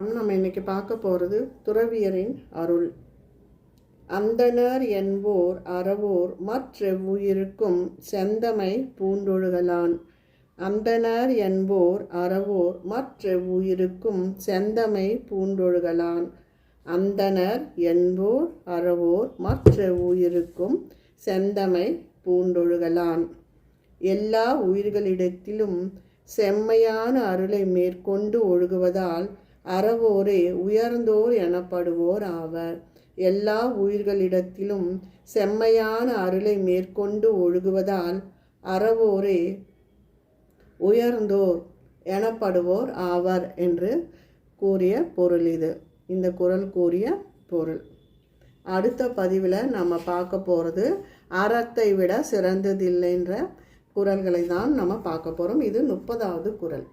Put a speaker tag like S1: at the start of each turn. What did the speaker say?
S1: நம்ம இன்னைக்கு பார்க்க போகிறது துறவியரின் அருள். அந்தணர் என்போர் அறவோர் மற்றெவ்வுயிருக்கும் செந்தமை பூண்டொழுகலான். அந்தணர் என்போர் அறவோர் மற்றெவ்வுயிருக்கும் செந்தமை பூண்டொழுகலான். அந்தணர் என்போர் அறவோர் மற்றெவ்வுயிருக்கும் செந்தமை பூண்டொழுகலான். எல்லா உயிர்களிடத்திலும் செம்மையான அருளை மேற்கொண்டு ஒழுகுவதால் அறவோரே உயர்ந்தோர் எனப்படுவோர் ஆவர். எல்லா உயிர்களிடத்திலும் செம்மையான அருளை மேற்கொண்டு ஒழுகுவதால் அறவோரே உயர்ந்தோர் எனப்படுவோர் ஆவர் என்று கூறிய பொருள் இது. இந்த குரல் கூறிய பொருள். அடுத்த பதிவில் நம்ம பார்க்க போகிறது அறத்தை விட சிறந்ததில்லைன்ற குரல்களை தான் நம்ம பார்க்க போகிறோம் இது முப்பதாவது குரல்.